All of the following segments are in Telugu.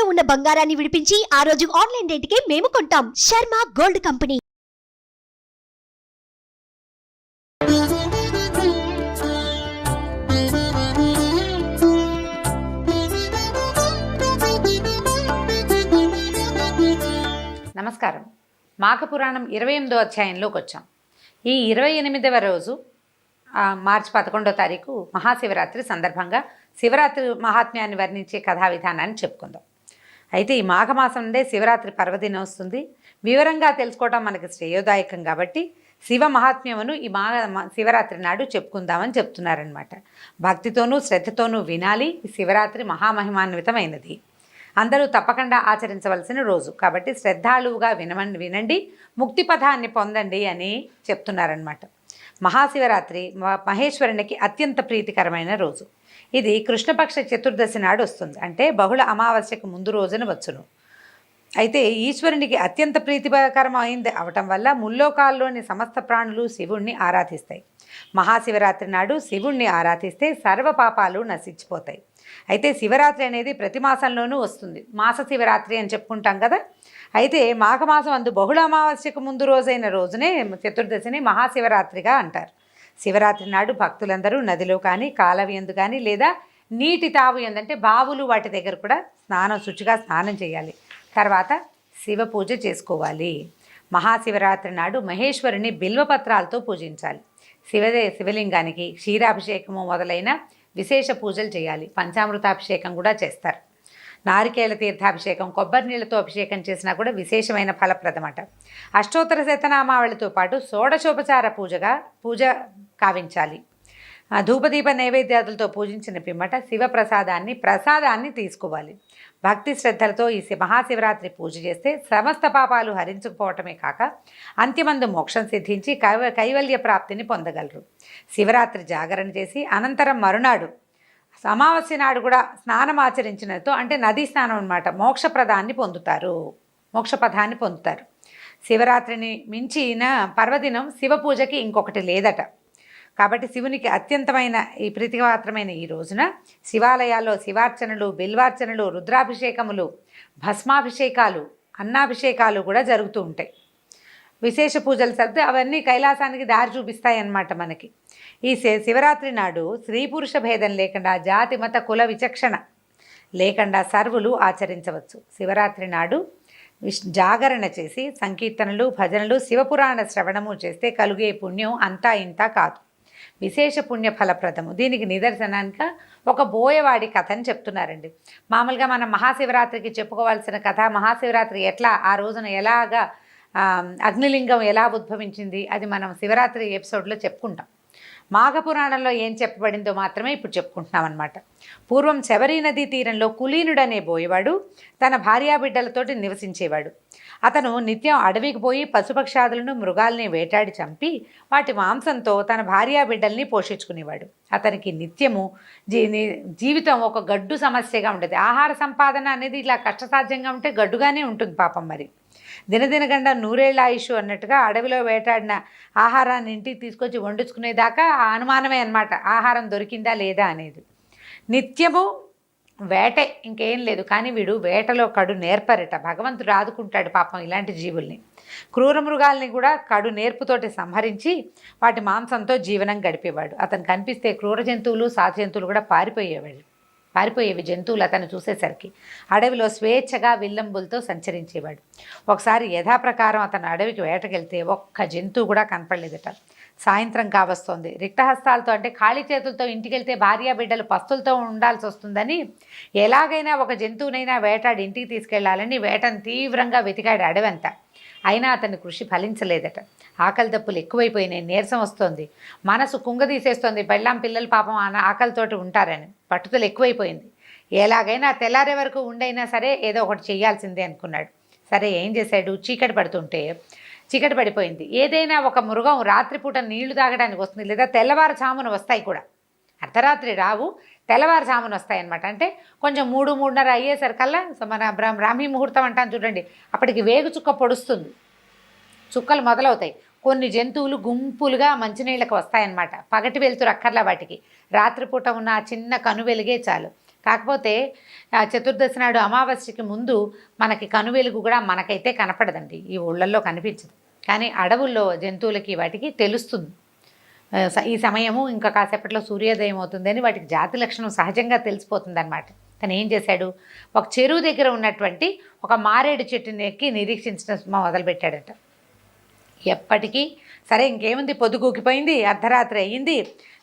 తాకట్టులో ఉన్న బంగారాన్ని విడిపించి ఆ రోజు ఆన్లైన్ రేటుకే మేము కొంటాం. Sharma gold company. నమస్కారం. మాఘపురాణం ఇరవై ఎనిమిదో అధ్యాయంలోకి వచ్చాం. ఈ ఇరవై ఎనిమిదవ రోజు మార్చి పదకొండో తారీఖు మహాశివరాత్రి సందర్భంగా శివరాత్రి మహాత్మ్యాన్ని వర్ణించే కథా విధానాన్ని చెప్పుకుందాం. అయితే ఈ మాఘమాసం నుండే శివరాత్రి పర్వదినం వస్తుంది. వివరంగా తెలుసుకోవటం మనకి శ్రేయోదాయకం కాబట్టి శివ మహాత్మ్యమును ఈ మాఘ శివరాత్రి నాడు చెప్పుకుందామని చెప్తున్నారనమాట భక్తితోనూ శ్రద్ధతోనూ వినాలి. ఈ శివరాత్రి మహామహిమాన్వితమైనది. అందరూ తప్పకుండా ఆచరించవలసిన రోజు. కాబట్టి శ్రద్ధాళువుగా వినమండి వినండి ముక్తి పదాన్ని పొందండి అని చెప్తున్నారనమాట మహాశివరాత్రి మహేశ్వరునికి అత్యంత ప్రీతికరమైన రోజు. ఇది కృష్ణపక్ష చతుర్దశి నాడు వస్తుంది. అంటే బహుళ అమావాస్యకు ముందు రోజున వచ్చును. అయితే ఈశ్వరునికి అత్యంత ప్రీతికరమైంది అవటం వల్ల ముల్లోకాల్లోని సమస్త ప్రాణులు శివుణ్ణి ఆరాధిస్తాయి. మహాశివరాత్రి నాడు శివుణ్ణి ఆరాధిస్తే సర్వ పాపాలు నశించిపోతాయి. అయితే శివరాత్రి అనేది ప్రతి మాసంలోనూ వస్తుంది. మాస శివరాత్రి అని చెప్పుకుంటాం కదా. అయితే మాఘమాసం అందు బహుళ అమావాస్యకు ముందు రోజైన రోజునే చతుర్దశిని మహాశివరాత్రిగా అంటారు. శివరాత్రి నాడు భక్తులందరూ నదిలో కానీ కాలవ్యందు కానీ లేదా నీటి తావు ఎందంటే బావులు వాటి దగ్గర కూడా స్నానం శుచిగా స్నానం చేయాలి. తర్వాత శివ పూజ చేసుకోవాలి. మహాశివరాత్రి నాడు మహేశ్వరుని బిల్వపత్రాలతో పూజించాలి. శివదే శివలింగానికి క్షీరాభిషేకము మొదలైన విశేష పూజలు చేయాలి. పంచామృతాభిషేకం కూడా చేస్తారు. నారికేల తీర్థాభిషేకం కొబ్బరి నీళ్ళతో అభిషేకం చేసినా కూడా విశేషమైన ఫలప్రదమట అష్టోత్తర శతనామావళితో పాటు షోడశోపచార పూజగా పూజ కావించాలి. ధూపదీప నైవేద్యాదులతో పూజించిన పిమ్మట శివప్రసాదాన్ని ప్రసాదాన్ని తీసుకోవాలి. భక్తి శ్రద్ధలతో ఈ మహాశివరాత్రి పూజ చేస్తే సమస్త పాపాలు హరించుకుపోవటమే కాక అంత్యమందు మోక్షం సిద్ధించి కైవ కైవల్య ప్రాప్తిని పొందగలరు. శివరాత్రి జాగరణ చేసి అనంతరం మరునాడు అమావాస్య నాడు కూడా స్నానం ఆచరించినతో అంటే నదీ స్నానం అనమాట మోక్షప్రదాన్ని పొందుతారు. మోక్షపదాన్ని పొందుతారు. శివరాత్రిని మించిన పర్వదినం శివ పూజకి ఇంకొకటి లేదట. కాబట్టి శివునికి అత్యంతమైన ఈ ప్రీతిపాత్రమైన ఈ రోజున శివాలయాల్లో శివార్చనలు బిల్వార్చనలు రుద్రాభిషేకములు భస్మాభిషేకాలు అన్నాభిషేకాలు కూడా జరుగుతూ ఉంటాయి. విశేష పూజలు సర్దు అవన్నీ కైలాసానికి దారి చూపిస్తాయి అన్నమాట మనకి. ఈ శి- శివరాత్రి నాడు స్త్రీ పురుష భేదం లేకుండా జాతి మత కుల విచక్షణ లేకుండా సర్వులు ఆచరించవచ్చు. శివరాత్రి నాడు విష్ జాగరణ చేసి సంకీర్తనలు భజనలు శివపురాణ శ్రవణము చేస్తే కలిగే పుణ్యం అంతా ఇంతా కాదు. విశేష పుణ్య ఫలప్రదము దీనికి నిదర్శనానికి ఒక బోయవాడి కథని చెప్తున్నారండి. మామూలుగా మనం మహాశివరాత్రికి చెప్పుకోవాల్సిన కథ మహాశివరాత్రి ఎట్లా ఆ రోజున ఎలాగా అగ్నిలింగం ఎలా ఉద్భవించింది అది మనం శివరాత్రి ఎపిసోడ్లో చెప్పుకుంటాం. మాఘపురాణంలో ఏం చెప్పబడిందో మాత్రమే ఇప్పుడు చెప్పుకుంటున్నాం అనమాట పూర్వం శబరి నదీ తీరంలో కులీనుడనే బోయేవాడు తన భార్యాబిడ్డలతోటి నివసించేవాడు. అతను నిత్యం అడవికి పోయి పశుపక్షాదులను మృగాల్ని వేటాడి చంపి వాటి మాంసంతో తన భార్యాబిడ్డల్ని పోషించుకునేవాడు. అతనికి నిత్యము జీ జీవితం ఒక గడ్డు సమస్యగా ఉండేది. ఆహార సంపాదన అనేది ఇలా కష్టసాధ్యంగా ఉంటే గడ్డుగానే ఉంటుంది పాపం మరి. దినదినగండ నూరేళ్ళ ఆయుష్ అన్నట్టుగా అడవిలో వేటాడిన ఆహారాన్ని ఇంటికి తీసుకొచ్చి వండుచుకునేదాకా ఆ అనుమానమే అన్నమాట. ఆహారం దొరికిందా లేదా అనేది. నిత్యము వేటే ఇంకేం లేదు. కానీ వీడు వేటలో కడు నేర్పరట. భగవంతుడు ఆదుకుంటాడు పాపం ఇలాంటి జీవుల్ని. క్రూర మృగాల్ని కూడా కడు నేర్పుతోటి సంహరించి వాటి మాంసంతో జీవనం గడిపేవాడు. అతను కనిపిస్తే క్రూర జంతువులు సాధ జంతువులు కూడా పారిపోయేవాడు పారిపోయేవి జంతువులు అతను చూసేసరికి. అడవిలో స్వేచ్ఛగా విల్లంబులతో సంచరించేవాడు. ఒకసారి యథాప్రకారం అతను అడవికి వేటకెళ్తే ఒక్క జంతువు కూడా కనపడలేదట. సాయంత్రం కావస్తోంది. రిక్తహస్తాలతో అంటే ఖాళీ చేతులతో ఇంటికి వెళ్తే భార్య బిడ్డలు పస్తులతో ఉండాల్సి వస్తుందని ఎలాగైనా ఒక జంతువునైనా వేటాడి ఇంటికి తీసుకెళ్ళాలని వేటను తీవ్రంగా వెతికాడు అడవంతా. అయినా అతని కృషి ఫలించలేదట. ఆకలి దప్పులు ఎక్కువైపోయినాయి. నీరసం వస్తోంది. మనసు కుంగదీసేస్తోంది. పెళ్ళాం పిల్లలు పాపం ఆన ఆకలితోటి ఉంటారని. పట్టుదల ఎక్కువైపోయింది. ఎలాగైనా తెల్లారే వరకు ఉండైనా సరే ఏదో ఒకటి చేయాల్సిందే అనుకున్నాడు. సరే ఏం చేశాడు? చీకటి పడుతుంటే చీకటి పడిపోయింది. ఏదైనా ఒక మృగం రాత్రిపూట నీళ్ళు తాగడానికి వస్తుంది లేదా తెల్లవారుజామున వస్తాయి కూడా. అర్ధరాత్రి రావు తెల్లవారుజామున వస్తాయన్నమాట. అంటే కొంచెం మూడు మూడున్నర అయ్యేసరికల్లా మన బ్ర- బ్రాహ్మీ ముహూర్తం అంటాను చూడండి. అప్పటికి వేగు చుక్క పొడుస్తుంది. చుక్కలు మొదలవుతాయి. కొన్ని జంతువులు గుంపులుగా మంచినీళ్ళకి వస్తాయన్నమాట. పగటి వెళ్తురు అక్కర్లా వాటికి. రాత్రిపూట ఉన్న ఆ చిన్న కను వెలిగే చాలు. కాకపోతే చతుర్దశి నాడు అమావాస్యకి ముందు మనకి కనువెలుగు కూడా మనకైతే కనపడదండి. ఈ ఊళ్ళల్లో కనిపించదు. కానీ అడవుల్లో జంతువులకి వాటికి తెలుస్తుంది. ఈ సమయము ఇంకా కాసేపట్లో సూర్యోదయం అవుతుందని వాటికి జాతి లక్షణం సహజంగా తెలిసిపోతుంది అనమాట తను ఏం చేశాడు? ఒక చెరువు దగ్గర ఉన్నటువంటి ఒక మారేడు చెట్టుని ఎక్కి నిరీక్షించడం మొదలుపెట్టాడట. ఎప్పటికీ సరే ఇంకేముంది పొద్దుగూకిపోయింది అర్ధరాత్రి అయ్యింది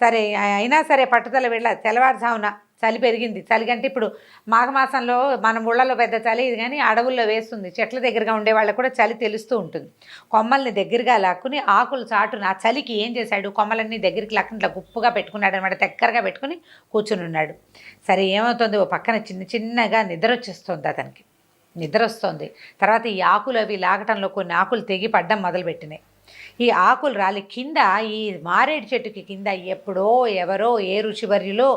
సరే అయినా సరే పట్టుదల వెళ్ళ తెల్లవారుజామున చలి పెరిగింది. చలి అంటే ఇప్పుడు మాఘమాసంలో మన ఊళ్ళలో పెద్ద చలి ఇది కానీ అడవుల్లో వేస్తుంది. చెట్ల దగ్గరగా ఉండే వాళ్ళకు కూడా చలి తెలుస్తూ ఉంటుంది. కొమ్మల్ని దగ్గరగా లాక్కుని ఆకులు చాటున ఆ చలికి ఏం చేశాడు? కొమ్మలన్నీ దగ్గరికి లాక్కుని గుప్పుగా పెట్టుకున్నాడు అనమాట దగ్గరగా పెట్టుకుని కూర్చుని ఉన్నాడు. సరే ఏమవుతుంది? ఓ పక్కన చిన్న చిన్నగా నిద్ర వచ్చేస్తుంది అతనికి. నిద్ర వస్తుంది. తర్వాత ఈ ఆకులు అవి లాగటంలో కొన్ని ఆకులు తెగి పడ్డం మొదలుపెట్టినాయి. ఈ ఆకులు రాలి. కింద ఈ మారేడు చెట్టుకి కింద ఎప్పుడో ఎవరో ఏ ఋషివర్యులో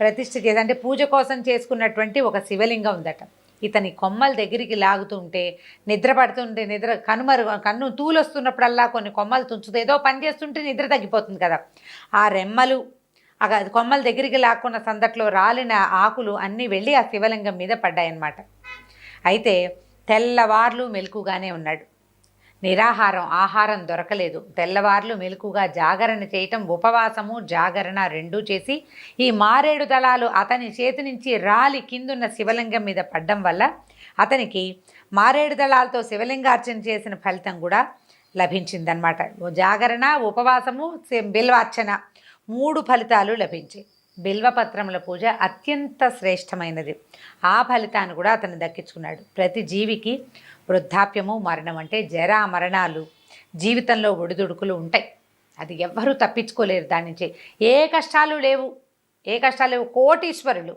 ప్రతిష్ఠ చేసి అంటే పూజ కోసం చేసుకున్నటువంటి ఒక శివలింగం ఉందట. ఇతని కొమ్మల దగ్గరికి లాగుతుంటే నిద్ర పడుతుంటే నిద్ర కనుమరు కన్ను తూలొస్తున్నప్పుడల్లా కొన్ని కొమ్మలు తుంచుతుంది ఏదో పని చేస్తుంటే నిద్ర తగ్గిపోతుంది కదా. ఆ రెమ్మలు ఆ కొమ్మల దగ్గరికి లాక్కున్న సందట్లో రాలిన ఆకులు అన్నీ వెళ్ళి ఆ శివలింగం మీద పడ్డాయన్నమాట. అయితే తెల్లవార్లు మెలకుగానే ఉన్నాడు. నిరాహారం ఆహారం దొరకలేదు. తెల్లవార్లు మెలకుగా జాగరణ చేయటం ఉపవాసము జాగరణ రెండూ చేసి ఈ మారేడు దళాలు అతని చేతి నుంచి రాలి కిందున్న శివలింగం మీద పడ్డం వల్ల అతనికి మారేడు దళాలతో శివలింగార్చన చేసిన ఫలితం కూడా లభించిందనమాట జాగరణ ఉపవాసము బిల్వార్చన మూడు ఫలితాలు లభించాయి. బిల్వపత్రముల పూజ అత్యంత శ్రేష్టమైనది. ఆ ఫలితాన్ని కూడా అతను దక్కించుకున్నాడు. ప్రతి జీవికి వృద్ధాప్యము మరణం అంటే జరా మరణాలు జీవితంలో ఒడిదుడుకులు ఉంటాయి. అది ఎవ్వరూ తప్పించుకోలేరు దాని నుంచి. ఏ కష్టాలు లేవు. ఏ కష్టాలు లేవు. కోటీశ్వరులు.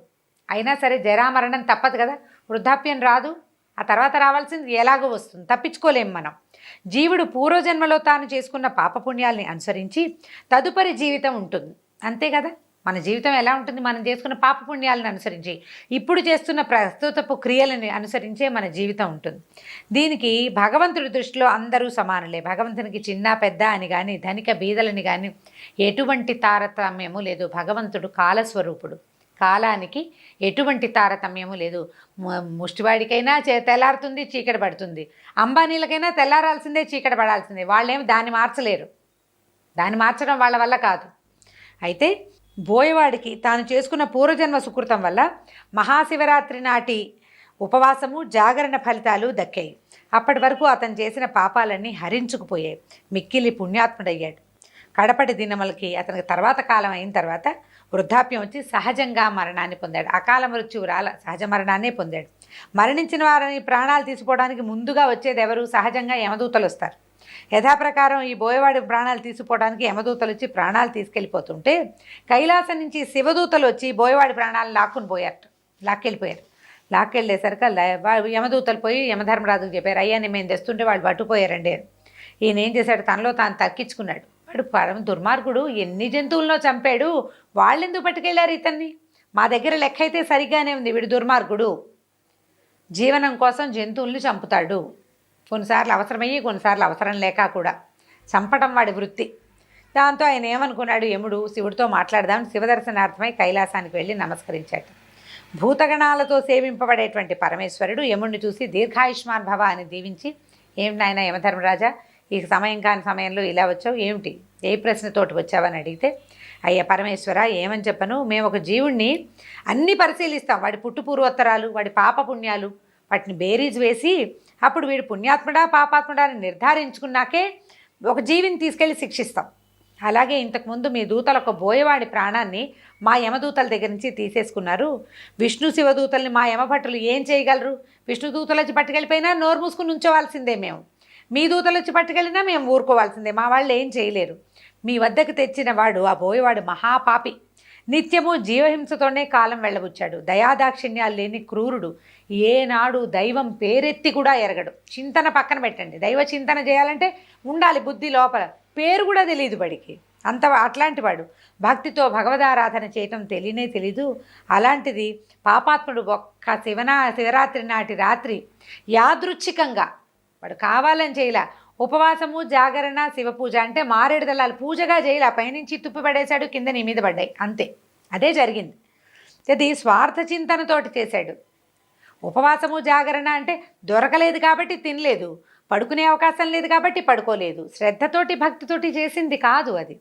అయినా సరే జరామరణం తప్పదు కదా. వృద్ధాప్యం రాదు. ఆ తర్వాత రావాల్సింది ఎలాగో వస్తుంది. తప్పించుకోలేం మనం. జీవుడు పూర్వజన్మలో తాను చేసుకున్న పాపపుణ్యాల్ని అనుసరించి తదుపరి జీవితం ఉంటుంది. అంతే కదా? మన జీవితం ఎలా ఉంటుంది? మనం చేసుకున్న పాపపుణ్యాలను అనుసరించి ఇప్పుడు చేస్తున్న ప్రస్తుతపు క్రియలని అనుసరించే మన జీవితం ఉంటుంది. దీనికి భగవంతుడి దృష్టిలో అందరూ సమానులే. భగవంతునికి చిన్న పెద్ద అని కానీ ధనిక బీదలని కానీ ఎటువంటి తారతమ్యము లేదు. భగవంతుడు కాలస్వరూపుడు. కాలానికి ఎటువంటి తారతమ్యము లేదు. ముష్టివాడికైనా చే తెల్లారుతుంది చీకటి పడుతుంది. అంబానీలకైనా తెల్లారాల్సిందే చీకటి పడాల్సిందే. వాళ్ళేమి దాన్ని మార్చలేరు. దాన్ని మార్చడం వాళ్ళ వల్ల కాదు. అయితే బోయవాడికి తాను చేసుకున్న పూర్వజన్మ సుకృతం వల్ల మహాశివరాత్రి నాటి ఉపవాసము జాగరణ ఫలితాలు దక్కాయి. అప్పటి వరకు అతను చేసిన పాపాలన్నీ హరించుకుపోయాయి. మిక్కిలి పుణ్యాత్ముడయ్యాడు. కడపటి దినములకి అతనికి తర్వాత కాలం అయిన తర్వాత వృద్ధాప్యం వచ్చి సహజంగా మరణాన్ని పొందాడు. అకాల మృత్యువు రాల సహజ మరణాన్నే పొందాడు. మరణించిన వారిని ప్రాణాలు తీసుకోవడానికి ముందుగా వచ్చేది ఎవరు సహజంగా యమదూతలు వస్తారు. యథాప్రకారం ఈ బోయవాడి ప్రాణాలు తీసుకుపోవడానికి యమదూతలు వచ్చి ప్రాణాలు తీసుకెళ్ళిపోతుంటే కైలాసం నుంచి శివదూతలు వచ్చి బోయవాడి ప్రాణాలు లాక్కుని పోయారు లాక్కెళ్ళిపోయారు. లాక్కెళ్ళేసరికి యమదూతలు పోయి యమధర్మరాజుకు చెప్పారు అయ్యాన్ని మేము తెస్తుంటే వాళ్ళు పట్టుపోయారండి ఈయన ఏం చేశాడు తనలో తాను తక్కించుకున్నాడు వాడు పరమ దుర్మార్గుడు ఎన్ని జంతువులను చంపాడు. వాళ్ళెందుకు పట్టుకెళ్ళారు ఇతన్ని? మా దగ్గర లెక్క అయితే సరిగ్గానే ఉంది వీడు దుర్మార్గుడు. జీవనం కోసం జంతువుల్ని చంపుతాడు. కొన్నిసార్లు అవసరమయ్యి కొన్నిసార్లు అవసరం లేక కూడా. చంపటం వాడి వృత్తి. దాంతో ఆయన ఏమనుకున్నాడు? యముడు శివుడితో మాట్లాడదాం శివదర్శనార్థమై కైలాసానికి వెళ్ళి నమస్కరించాడు. భూతగణాలతో సేవింపబడేటువంటి పరమేశ్వరుడు యముడిని చూసి దీర్ఘాయుష్మాన్ భవ అని దీవించి ఏం నాయన యమధర్మరాజా ఈ సమయం కాని సమయంలో ఇలా వచ్చావు? ఏమిటి? ఏ ప్రశ్నతోటి వచ్చావని అడిగితే అయ్యా పరమేశ్వర ఏమని చెప్పను? మేము ఒక జీవుణ్ణి అన్నీ పరిశీలిస్తాం. వాడి పుట్టు పూర్వోత్తరాలు వాడి పాప పుణ్యాలు వాటిని బేరీజ్ వేసి అప్పుడు వీడు పుణ్యాత్ముడా పాపాత్ముడా అని నిర్ధారించుకున్నాకే ఒక జీవిని తీసుకెళ్ళి శిక్షిస్తాం. అలాగే ఇంతకుముందు మీ దూతల ఒక బోయవాడి ప్రాణాన్ని మా యమదూతల దగ్గర నుంచి తీసేసుకున్నారు. విష్ణు శివదూతల్ని మా యమభట్టులు ఏం చేయగలరు? విష్ణు దూతలు వచ్చి పట్టుకెళ్ళిపోయినా నోరు మూసుకుని ఉంచోవాల్సిందే మేము. మీ దూతలు వచ్చి పట్టుకెళ్ళినా మేము ఊరుకోవాల్సిందే. మా వాళ్ళు ఏం చేయలేరు. మీ వద్దకు తెచ్చిన వాడు ఆ బోయవాడు మహాపాపి. నిత్యము జీవహింసతోనే కాలం వెళ్ళబుచ్చాడు. దయాదాక్షిణ్యాలు లేని క్రూరుడు ఏనాడు దైవం పేరెత్తి కూడా ఎరగడు. చింతన పక్కన పెట్టండి. దైవ చింతన చేయాలంటే ఉండాలి బుద్ధి లోపల. పేరు కూడా తెలియదు వాడికి. అంత అట్లాంటి వాడు. భక్తితో భగవదారాధన చేయటం తెలియనే తెలీదు. అలాంటిది పాపాత్ముడు ఒక్క శివనా శివరాత్రి నాటి రాత్రి యాదృచ్ఛికంగా వాడు కావాలని చేయలే. ఉపవాసము జాగరణ శివ పూజ అంటే మారేడు దళాలు పూజగా చేయలే. పైనుంచి తుప్పి పడేశాడు కింద నీ మీద పడ్డాయి. అంతే. అదే జరిగింది. అది స్వార్థ చింతనతోటి చేశాడు. ఉపవాసము జాగరణ అంటే దొరకలేదు కాబట్టి తినలేదు. పడుకునే అవకాశం లేదు కాబట్టి పడుకోలేదు. శ్రద్ధతోటి భక్తితోటి చేసింది కాదు అది.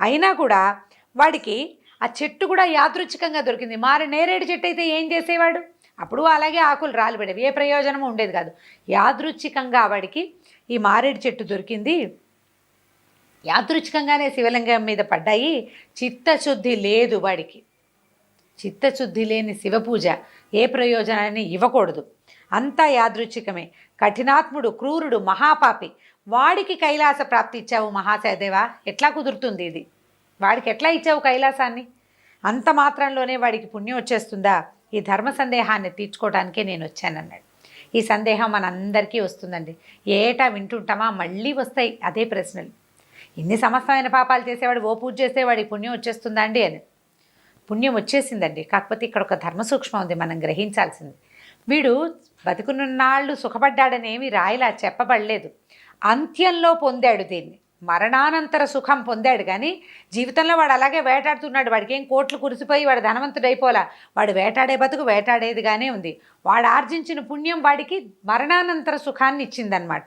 అయినా కూడా వాడికి ఆ చెట్టు కూడా యాదృచ్ఛికంగా దొరికింది. మారి నేరేడు చెట్టు అయితే ఏం చేసేవాడు? అప్పుడు అలాగే ఆకులు రాలిపడేవి ఏ ప్రయోజనము ఉండేది కాదు. యాదృచ్ఛికంగా వాడికి ఈ మారేడు చెట్టు దొరికింది. యాదృచ్ఛికంగానే శివలింగం మీద పడ్డాయి. చిత్తశుద్ధి లేదు వాడికి. చిత్తశుద్ధి లేని శివపూజ ఏ ప్రయోజనాన్ని ఇవ్వకూడదు. అంతా యాదృచ్ఛికమే. కఠినాత్ముడు క్రూరుడు మహాపాపి. వాడికి కైలాస ప్రాప్తి ఇచ్చావు మహాశయదేవా ఎట్లా కుదురుతుంది ఇది? వాడికి ఎట్లా ఇచ్చావు కైలాసాన్ని? అంత మాత్రంలోనే వాడికి పుణ్యం వచ్చేస్తుందా? ఈ ధర్మ సందేహాన్ని తీర్చుకోవడానికే నేను వచ్చానన్నాడు. ఈ సందేహం మనందరికీ వస్తుందండి. ఏటా వింటుంటామా? మళ్ళీ వస్తాయి అదే ప్రశ్నలు. ఇన్ని సమస్తమైన పాపాలు చేసేవాడు ఓ పూజ చేసేవాడి పుణ్యం వచ్చేస్తుందా అండి అని. పుణ్యం వచ్చేసిందండి. కాకపోతే ఇక్కడ ఒక ధర్మ సూక్ష్మం ఉంది మనం గ్రహించాల్సింది. వీడు బతుకునున్నాళ్ళు సుఖపడ్డాడనేమి రాయిలా చెప్పబడలేదు. అంత్యంలో పొందాడు దీన్ని. మరణానంతర సుఖం పొందాడు కానీ జీవితంలో వాడు అలాగే వేటాడుతున్నాడు. వాడికి ఏం కోట్లు కురిసిపోయి వాడు ధనవంతుడు అయిపోలా వాడు వేటాడే బతుకు వేటాడేదిగానే ఉంది. వాడు ఆర్జించిన పుణ్యం వాడికి మరణానంతర సుఖాన్ని ఇచ్చిందనమాట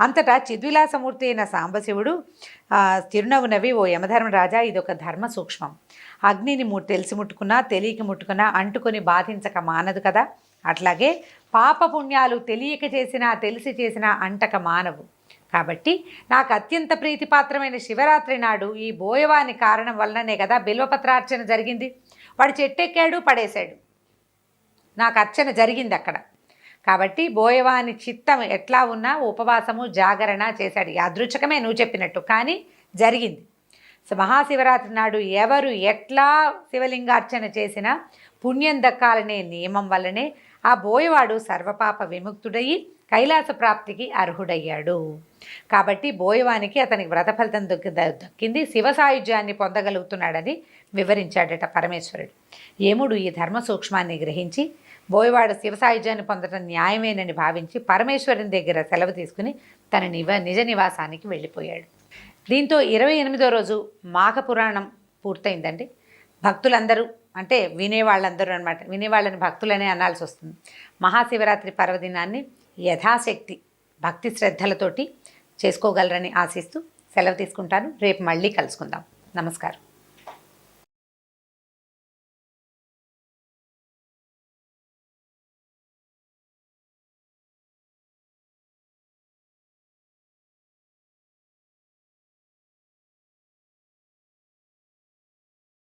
అంతటా చిద్విలాసమూర్తి అయిన సాంబశివుడు ఆ, చిరునవ్వు నవ్వి ఓ యమధర్మరాజా ఇది ఒక ధర్మ సూక్ష్మం. అగ్నిని ము తెలిసి ముట్టుకున్నా తెలియక ముట్టుకున్నా అంటుకొని బాధించక మానదు కదా. అట్లాగే పాప పుణ్యాలు తెలియక చేసినా తెలిసి చేసినా అంటక మానవు. కాబట్టి నాకు అత్యంత ప్రీతిపాత్రమైన శివరాత్రి నాడు ఈ బోయవాని కారణం వలననే కదా బిల్వపత్రార్చన జరిగింది. వాడు చెట్టెక్కాడు పడేశాడు. నాకు అర్చన జరిగింది అక్కడ. కాబట్టి బోయవాని చిత్తం ఎట్లా ఉన్నా ఉపవాసము జాగరణ చేశాడు. యాదృచ్ఛకమే నువ్వు చెప్పినట్టు. కానీ జరిగింది. సో మహాశివరాత్రి నాడు ఎవరు ఎట్లా శివలింగార్చన చేసినా పుణ్యం దక్కాలనే నియమం వల్లనే ఆ బోయవాడు సర్వపాప విముక్తుడయి కైలాస ప్రాప్తికి అర్హుడయ్యాడు. కాబట్టి బోయవానికి అతనికి వ్రత ఫలితం దొక్కి దక్కింది. శివ సాయుధ్యాన్ని పొందగలుగుతున్నాడని వివరించాడట పరమేశ్వరుడు. ఏముడు ఈ ధర్మ సూక్ష్మాన్ని గ్రహించి బోయవాడు శివ సాయుధ్యాన్ని పొందడం న్యాయమేనని భావించి పరమేశ్వరుని దగ్గర సెలవు తీసుకుని తన నివ నిజ నివాసానికి వెళ్ళిపోయాడు. దీంతో ఇరవై ఎనిమిదో రోజు మాఘ పురాణం పూర్తయిందండి. భక్తులందరూ అంటే వినేవాళ్ళందరూ అనమాట వినేవాళ్ళని భక్తులనే అనాల్సి వస్తుంది. మహాశివరాత్రి పర్వదినాన్ని యథాశక్తి భక్తి శ్రద్ధలతోటి చేసుకోగలరని ఆశిస్తూ సెలవు తీసుకుంటాను. రేపు మళ్ళీ కలుసుకుందాం. నమస్కారం.